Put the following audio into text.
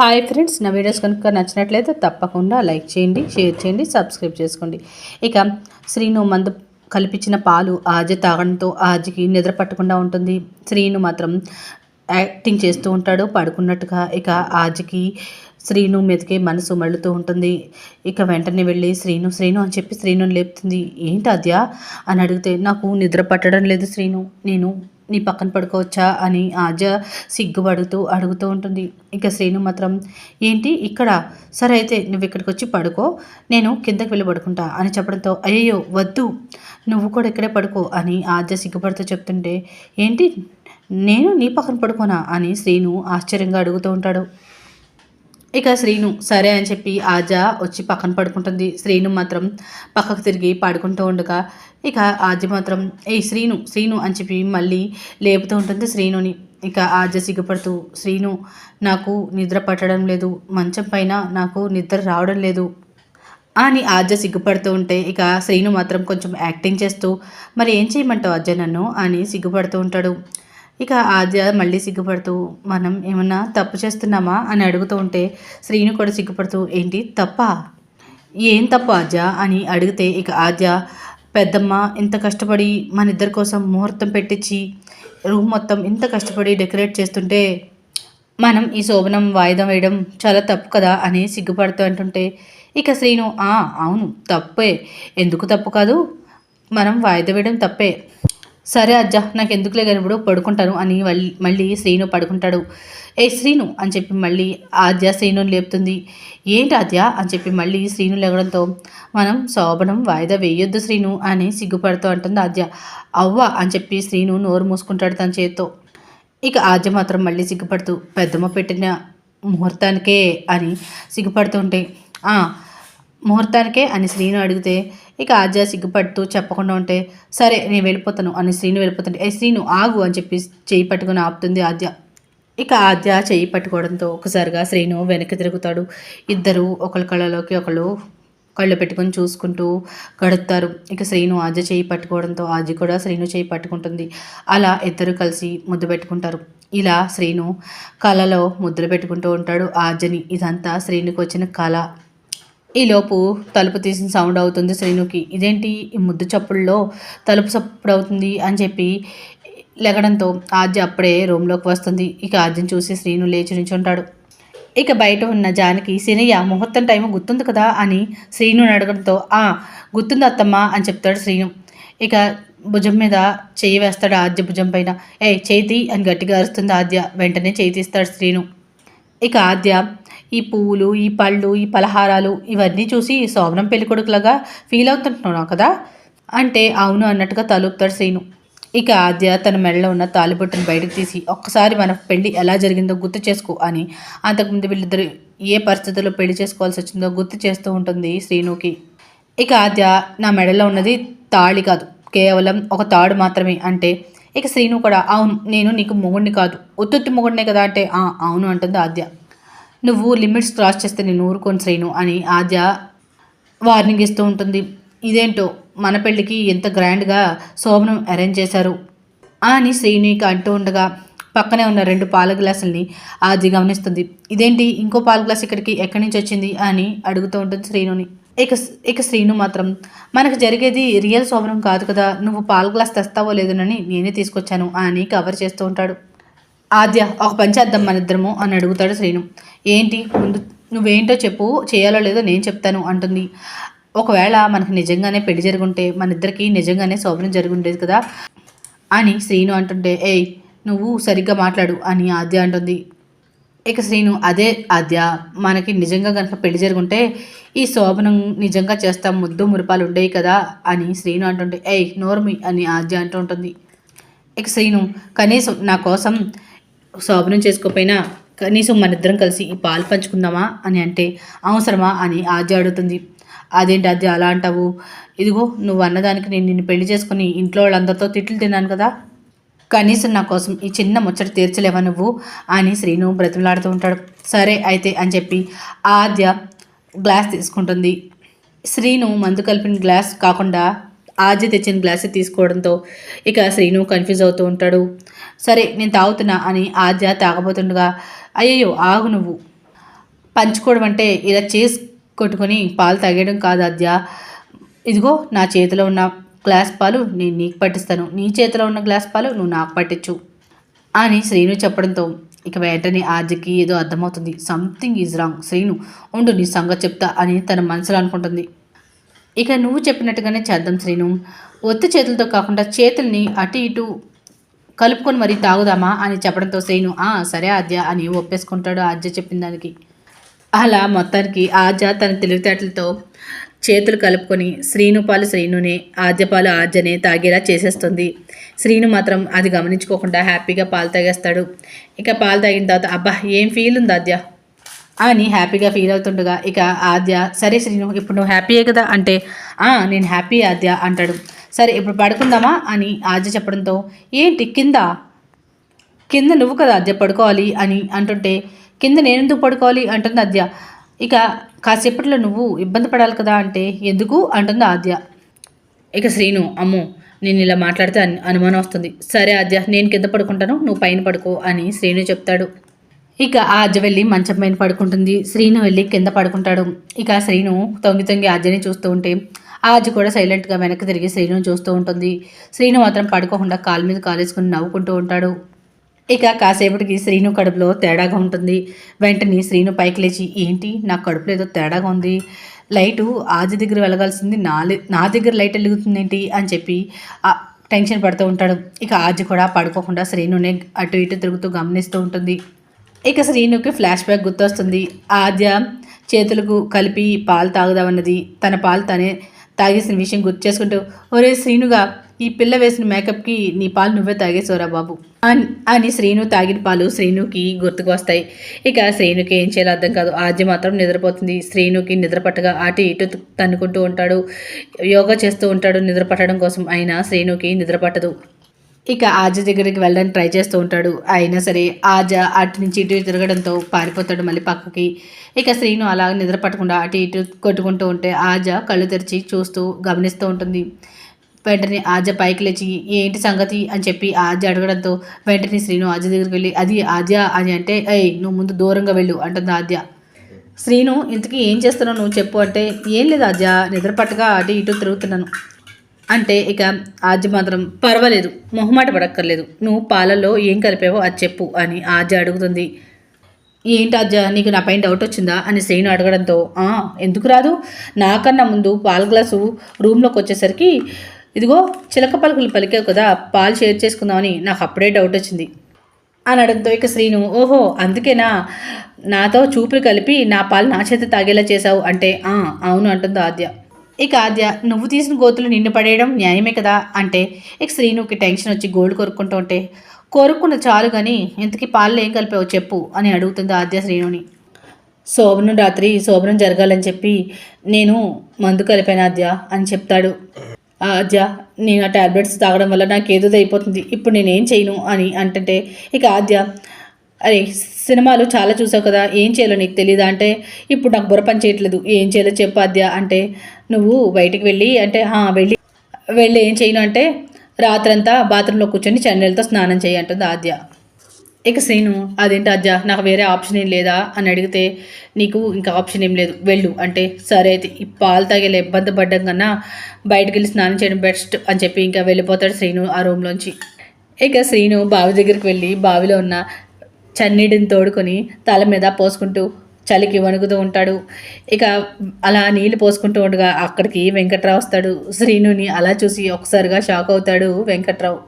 Hi friends నా videos కనుక నచ్చినట్లయితే తప్పకుండా లైక్ చేయండి షేర్ చేయండి సబ్స్క్రైబ్ చేసుకోండి. ఇక శ్రీను మందు కల్పించిన పాలు ఆజ తాగడంతో ఆజకి నిద్ర పట్టకుండా ఉంటుంది. శ్రీను మాత్రం యాక్టింగ్ చేస్తూ ఉంటాడు పడుకున్నట్టుగా ఇక ఆజకి శ్రీను మీదకే మనసు మళ్ళుతూ ఉంటుంది. ఇక వెంటనే వెళ్ళి శ్రీను శ్రీను అని చెప్పి శ్రీను లేపుతుంది. ఏంటి అద్యా అని అడిగితే నాకు నిద్ర పట్టడం లేదు శ్రీను నేను నీ పక్కన పడుకోవచ్చా అని ఆజ సిగ్గుపడుతూ అడుగుతూ ఉంటుంది. ఇక శ్రీను మాత్రం ఏంటి ఇక్కడ? సరే అయితే నువ్వు ఇక్కడికి వచ్చి పడుకో నేను కిందకి వెళ్ళి పడుకుంటా అని చెప్పడంతో అయ్యో వద్దు నువ్వు కూడా ఇక్కడే పడుకో అని ఆజ సిగ్గుపడుతూ చెప్తుంటే ఏంటి నేను నీ పక్కన పడుకోనా? అని శ్రీను ఆశ్చర్యంగా అడుగుతూ ఉంటాడు. ఇక శ్రీను సరే అని చెప్పి ఆజ వచ్చి పక్కన పడుకుంటుంది. శ్రీను మాత్రం పక్కకు తిరిగి పడుకుంటూ ఉండగా ఇక ఆజ మాత్రం ఏ శ్రీను శ్రీను అని చెప్పి మళ్ళీ లేపుతూ ఉంటుంది శ్రీనుని. ఇక ఆజ సిగ్గుపడుతూ శ్రీను నాకు నిద్ర పట్టడం లేదు. మంచం పైన నాకు నిద్ర రావడం లేదు. అని ఆజ సిగ్గుపడుతూ ఉంటే ఇక శ్రీను మాత్రం కొంచెం యాక్టింగ్ చేస్తూ మరి ఏం చేయమంటావు అజ్జ నన్ను? అని సిగ్గుపడుతూ ఉంటాడు. ఇక ఆద్య మళ్ళీ సిగ్గుపడుతూ మనం ఏమన్నా తప్పు చేస్తున్నామా? అని అడుగుతూ ఉంటే శ్రీను కూడా సిగ్గుపడుతూ ఏంటి తప్ప? ఏం తప్పు ఆద్య? అని అడిగితే ఇక ఆద్య పెద్దమ్మ ఇంత కష్టపడి మన ఇద్దరి కోసం ముహూర్తం పెట్టించి రూమ్ మొత్తం ఇంత కష్టపడి డెకరేట్ చేస్తుంటే మనం ఈ శోభనం వాయిదా వేయడం చాలా తప్పు కదా? అని సిగ్గుపడుతూ అంటుంటే ఇక శ్రీను అవును తప్పే. ఎందుకు తప్పు కాదు? మనం వాయిదా వేయడం తప్పే. సరే అజ్జ నాకు ఎందుకులే కానీ ఇప్పుడు పడుకుంటాను అని మళ్ళీ మళ్ళీ శ్రీను పడుకుంటాడు. ఏ శ్రీను అని చెప్పి మళ్ళీ ఆద్య శ్రీనుని లేపుతుంది. ఏంటి ఆద్య అని చెప్పి మళ్ళీ శ్రీను లేవడంతో మనం శోభనం వాయిదా వేయొద్దు శ్రీను అని సిగ్గుపడుతూ అంటుంది ఆద్య. అవ్వ అని చెప్పి శ్రీను నోరు మూసుకుంటాడు తన చేత్తో. ఇక ఆద్య మాత్రం మళ్ళీ సిగ్గుపడుతూ పెద్దమ్మ పెట్టిన ముహూర్తానికే అని సిగ్గుపడుతూ ఉంటే ముహూర్తానికే అని శ్రీను అడిగితే ఇక ఆద్య సిగ్గుపడుతూ చెప్పకుండా ఉంటే సరే నేను వెళ్ళిపోతాను అని శ్రీను వెళ్ళిపోతుంటే ఏ శ్రీను ఆగు అని చెప్పి చేయి పట్టుకుని ఆపుతుంది ఆద్య. ఇక ఆద్య చేయి పట్టుకోవడంతో ఒకసారిగా శ్రీను వెనక్కి తిరుగుతాడు. ఇద్దరు ఒకరి కళ్ళలోకి ఒకళ్ళు కళ్ళు పెట్టుకొని చూసుకుంటూ గడుపుతారు. ఇక శ్రీను ఆద్య చేయి పట్టుకోవడంతో ఆద్య కూడా శ్రీను చేయి పట్టుకుంటుంది. అలా ఇద్దరు కలిసి ముద్దు పెట్టుకుంటారు. ఇలా శ్రీను కళలో ముద్దులు పెట్టుకుంటూ ఉంటాడు ఆద్యని. ఇదంతా శ్రీనుకి వచ్చిన కళ. ఈలోపు తలుపు తీసిన సౌండ్ అవుతుంది శ్రీనుకి. ఇదేంటి? ఈ ముద్దు చప్పుల్లో తలుపు చప్పుడు అవుతుంది అని చెప్పి లెగడంతో ఆద్య అప్పుడే రూమ్లోకి వస్తుంది. ఇక ఆద్యం చూసి శ్రీను లేచి నించుంటాడు ఇక బయట ఉన్న జానకి సినయ్య ముహూర్తం టైం గుర్తుంది కదా? అని శ్రీను అడగడంతో ఆ గుర్తుంది అత్తమ్మ అని చెప్తాడు శ్రీను. ఇక భుజం మీద చేయి వేస్తాడు ఆద్య భుజం పైన. ఏ చేతి అని గట్టిగా అరుస్తుంది ఆద్య. వెంటనే చేయి తీస్తాడు శ్రీను. ఇక ఆద్య ఈ పువ్వులు ఈ పళ్ళు ఈ పలహారాలు ఇవన్నీ చూసి సోమనం పెళ్ళికొడుకులాగా ఫీల్ అవుతుంటున్నావు కదా? అంటే అవును అన్నట్టుగా తలుపుతాడు శ్రీను. ఇక ఆద్య తన మెడలో ఉన్న తాలిబొట్టును బయటకు తీసి ఒక్కసారి మన పెళ్ళి ఎలా జరిగిందో గుర్తు చేసుకో అని. అంతకుముందు వీళ్ళిద్దరు ఏ పరిస్థితుల్లో పెళ్ళి చేసుకోవాల్సి వచ్చిందో గుర్తు చేస్తూ ఉంటుంది శ్రీనుకి. ఇక ఆద్య నా మెడలో ఉన్నది తాళి కాదు. కేవలం ఒక తాడు మాత్రమే. అంటే ఇక శ్రీను కూడా అవును నేను నీకు మొగుడిని కాదు. ఉత్తుత్తి మొగుడినే కదా? అంటే అవును అంటుంది ఆద్య. నువ్వు లిమిట్స్ క్రాస్ చేస్తే నేను ఊరుకొని శ్రీను అని ఆద్య వార్నింగ్ ఇస్తూ ఉంటుంది. ఇదేంటో? మన పెళ్ళికి ఎంత గ్రాండ్గా శోభనం అరేంజ్ చేశారు? అని శ్రీనుకి అంటూ ఉండగా పక్కనే ఉన్న రెండు పాల గ్లాసుల్ని ఆది గమనిస్తుంది. ఇదేంటి? ఇంకో పాల గ్లాస్ ఇక్కడికి ఎక్కడి నుంచి వచ్చింది? అని అడుగుతూ ఉంటుంది శ్రీనుని. ఇక ఇక శ్రీను మాత్రం మనకు జరిగేది రియల్ శోభనం కాదు కదా నువ్వు పాల గ్లాస్ తెస్తావో లేదోనని నేనే తీసుకొచ్చాను అని కవర్ చేస్తూ ఉంటాడు. ఆద్య ఒక పని చేద్దాం మన ఇద్దరము అని అడుగుతాడు శ్రీను. ఏంటి? ముందు నువ్వేంటో చెప్పు చేయాలో లేదో నేను చెప్తాను అంటుంది. ఒకవేళ మనకు నిజంగానే పెళ్ళి జరుగుంటే మన ఇద్దరికి నిజంగానే శోభనం జరుగుండేది కదా అని శ్రీను అంటుంటే ఏయ్ నువ్వు సరిగ్గా మాట్లాడు అని ఆద్య అంటుంది. ఇక శ్రీను అదే ఆద్య మనకి నిజంగా కనుక పెళ్ళి జరుగుంటే ఈ శోభనం నిజంగా చేస్తాం ముద్దు మురిపాలు ఉండేవి కదా అని శ్రీను అంటుంటే ఏయ్ నోర్మి అని ఆద్య అంటూ ఉంటుంది. ఇక శ్రీను కనీసం నా కోసం శోభనం చేసుకోపోయినా కనీసం మన ఇద్దరం కలిసి ఈ పాలు పంచుకుందామా అని అంటే అవసరమా? అని ఆద్య అడుగుతుంది. అదేంటి ఆద్య అలా అంటావు? ఇదిగో నువ్వు అన్నదానికి నేను నిన్ను పెళ్ళి చేసుకుని ఇంట్లో వాళ్ళందరితో తిట్లు తిన్నాను కదా. కనీసం నా కోసం ఈ చిన్న ముచ్చట తీర్చలేవా నువ్వు? అని శ్రీను బ్రతిమలాడుతూ ఉంటాడు. సరే అయితే అని చెప్పి ఆద్య గ్లాస్ తీసుకుంటుంది. శ్రీను మందు కలిపిన గ్లాస్ కాకుండా ఆద్య తెచ్చిన గ్లాస్ తీసుకోవడంతో ఇక శ్రీను కన్ఫ్యూజ్ అవుతూ ఉంటాడు. సరే నేను తాగుతున్నా అని ఆద్య తాగబోతుండగా అయ్యయ్యో ఆగు నువ్వు. పంచుకోవడం అంటే ఇలా చేసి కొట్టుకొని పాలు తాగేయడం కాదు ఆద్య ఇదిగో నా చేతిలో ఉన్న గ్లాస్ పాలు నేను నీకు పట్టిస్తాను. నీ చేతిలో ఉన్న గ్లాస్ పాలు నువ్వు నాకు పట్టించు అని శ్రీను చెప్పడంతో ఇక వెంటనే ఆద్యకి ఏదో అర్థమవుతుంది. సంథింగ్ ఈజ్ రాంగ్ శ్రీను ఉండు నీ సంగతి చెప్తా అని తన మనసులో అనుకుంటుంది. ఇక నువ్వు చెప్పినట్టుగానే చేద్దాం శ్రీను. ఒత్తి చేతులతో కాకుండా చేతుల్ని అటు ఇటు కలుపుకొని మరీ తాగుదామా అని చెప్పడంతో శ్రీను ఆ సరే ఆద్య అని ఒప్పేసుకుంటాడు ఆద్య చెప్పిన దానికి. అలా మొత్తానికి ఆద్య తన తెలివితేటలతో చేతులు కలుపుకొని శ్రీను పాలు శ్రీనునే ఆద్యపాలు ఆద్యనే తాగేలా చేసేస్తుంది. శ్రీను మాత్రం అది గమనించుకోకుండా హ్యాపీగా పాలు తాగేస్తాడు. ఇక పాలు తాగిన తర్వాత అబ్బా ఏం ఫీల్ ఉంది ఆద్య? అని హ్యాపీగా ఫీల్ అవుతుండగా ఇక ఆద్య సరే శ్రీను ఇప్పుడు నువ్వు హ్యాపీయే కదా అంటే నేను హ్యాపీ ఆద్య అంటాడు. సరే ఇప్పుడు పడుకుందామా? అని ఆద్య చెప్పడంతో ఏంటి కింద? కింద నువ్వు కదా అద్య పడుకోవాలి అని అంటుంటే కింద నేనెందుకు పడుకోవాలి? అంటుంది అద్య ఇక కాసేపట్లో నువ్వు ఇబ్బంది పడాలి కదా అంటే ఎందుకు? అంటుంది ఆద్య. ఇక శ్రీను అమ్మో నేను ఇలా మాట్లాడితే అని అనుమానం వస్తుంది. సరే ఆద్య నేను కింద పడుకుంటాను నువ్వు పైన పడుకో అని శ్రీను చెప్తాడు. ఇక ఆద్య వెళ్ళి మంచం పైన పడుకుంటుంది. శ్రీను వెళ్ళి కింద పడుకుంటాడు. ఇక శ్రీను తొంగి తొంగి ఆద్యని చూస్తూ ఉంటే ఆద్య కూడా సైలెంట్గా వెనక్కి తిరిగి శ్రీను చూస్తూ ఉంటుంది. శ్రీను మాత్రం పడుకోకుండా కాలు మీద కాలేసుకుని నవ్వుకుంటూ ఉంటాడు. ఇక కాసేపటికి శ్రీను కడుపులో తేడాగా ఉంటుంది. వెంటనే శ్రీను పైకి లేచి ఏంటి? నా కడుపులో ఏదో తేడాగా ఉంది. లైటు ఆది దగ్గర వెలగాల్సింది. నా నా దగ్గర లైట్ వెలుగుతుంది ఏంటి అని చెప్పి టెన్షన్ పడుతూ ఉంటాడు. ఇక ఆజ్ కూడా పడుకోకుండా శ్రీనునే అటు ఇటు తిరుగుతూ గమనిస్తూ ఉంటుంది. ఇక శ్రీనుకి ఫ్లాష్ బ్యాక్ గుర్తొస్తుంది. ఆద్య చేతులకు కలిపి పాలు తాగుదామన్నది. తన పాలు తనే తాగేసిన విషయం గుర్తు చేసుకుంటూ ఒరే శ్రీనుగా ఈ పిల్ల వేసిన మేకప్కి నీ పాలు నువ్వే తాగేసోరా బాబు. అని అని శ్రీను తాగిన పాలు శ్రీనుకి గుర్తుకు వస్తాయి. ఇక శ్రీనుకి ఏం చేయాలో అర్థం కాదు. ఆద్య మాత్రం నిద్రపోతుంది. శ్రీనుకి నిద్ర పట్టగా అటు ఇటు తన్నుకుంటూ ఉంటాడు. యోగా చేస్తూ ఉంటాడు నిద్ర పట్టడం కోసం. అయినా శ్రీనుకి నిద్ర పట్టదు. ఇక ఆజ దగ్గరికి వెళ్ళడానికి ట్రై చేస్తూ ఉంటాడు. అయినా సరే ఆజ అటు నుంచి ఇటు తిరగడంతో పారిపోతాడు మళ్ళీ పక్కకి. ఇక శ్రీను అలా నిద్ర పట్టకుండా అటు ఇటు కొట్టుకుంటూ ఉంటే ఆజ కళ్ళు తెరిచి చూస్తూ గమనిస్తూ ఉంటుంది. వెంటనే ఆజ పైకి లేచి ఏంటి సంగతి? అని చెప్పి ఆజ అడగడంతో వెంటనే శ్రీను ఆజ దగ్గరికి వెళ్ళి అది ఆద్య అని అంటే ఏయ్ నువ్వు ముందు దూరంగా వెళ్ళు అంటుంది ఆద్య శ్రీను ఇంతకీ ఏం చేస్తున్నావు నువ్వు చెప్పు అంటే ఏం లేదు ఆద్య నిద్ర పట్టగా అటు ఇటు తిరుగుతున్నాను. అంటే ఇక ఆద్య మాత్రం పర్వాలేదు మొహమాట పడక్కర్లేదు. నువ్వు పాలల్లో ఏం కలిపావో అది చెప్పు అని ఆద్య అడుగుతుంది. ఏంటి ఆద్య నీకు నా పైన డౌట్ వచ్చిందా అని శ్రీను అడగడంతో ఎందుకు రాదు? నాకన్నా ముందు పాల గ్లాసు రూమ్లోకి వచ్చేసరికి ఇదిగో చిలక పలుకులు పలికావు కదా పాలు షేర్ చేసుకుందామని నాకు అప్పుడే డౌట్ వచ్చింది. అని అడగంతో ఇక శ్రీను ఓహో అందుకేనా? నాతో చూపులు కలిపి నా పాలు నా చేత తాగేలా చేశావు అంటే అవును అంటుంది ఆద్య ఇక ఆద్య నువ్వు తీసిన గోతులు నిన్ను పడేయడం న్యాయమే కదా? అంటే ఇక శ్రీనుకి టెన్షన్ వచ్చి గోల్డ్ కొరుక్కుంటూ ఉంటే కోరుకున్న చాలు కానీ ఇంతకీ పాలు ఏం కలిపావు చెప్పు అని అడుగుతుంది ఆద్య శ్రీనుని. శోభనం రాత్రి శోభనం జరగాలని చెప్పి నేను మందు కలిపాను ఆద్య అని చెప్తాడు. ఆద్య నేను ఆ టాబ్లెట్స్ తాగడం వల్ల నాకు ఏదో అయిపోతుంది ఇప్పుడు నేనేం చేయను అని అంటుంటే ఇక ఆద్య అరే సినిమాలు చాలా చూసావు కదా ఏం చేయాలో నీకు తెలియదా అంటే ఇప్పుడు నాకు బుర్ర పని చేయట్లేదు ఏం చేయాలో చెప్పాద్యా అంటే నువ్వు బయటికి వెళ్ళి అంటే వెళ్ళి వెళ్ళి ఏం చేయను అంటే రాత్రంతా బాత్రూంలో కూర్చొని చెన్నెలతో స్నానం చేయి అంటుంది ఆద్య. ఇక శ్రీను అదేంటి అజ్జ నాకు వేరే ఆప్షన్ ఏం లేదా? అని అడిగితే నీకు ఇంకా ఆప్షన్ ఏం లేదు వెళ్ళు. అంటే సరే అయితే ఈ పాలు తాగేలా ఇబ్బంది పడ్డం కన్నా బయటకు వెళ్ళి స్నానం చేయడం బెస్ట్ అని చెప్పి ఇంకా వెళ్ళిపోతాడు శ్రీను ఆ రూమ్లోంచి. ఇక శ్రీను బావి దగ్గరికి వెళ్ళి బావిలో ఉన్న చన్నీటిని తోడుకొని తల మీద పోసుకుంటూ చలికి వణుకుతూ ఉంటాడు. ఇక అలా నీళ్ళు పోసుకుంటూ ఉండగా అక్కడికి వెంకట్రావు వస్తాడు. శ్రీనుని అలా చూసి ఒకసారిగా షాక్ అవుతాడు వెంకట్రావు.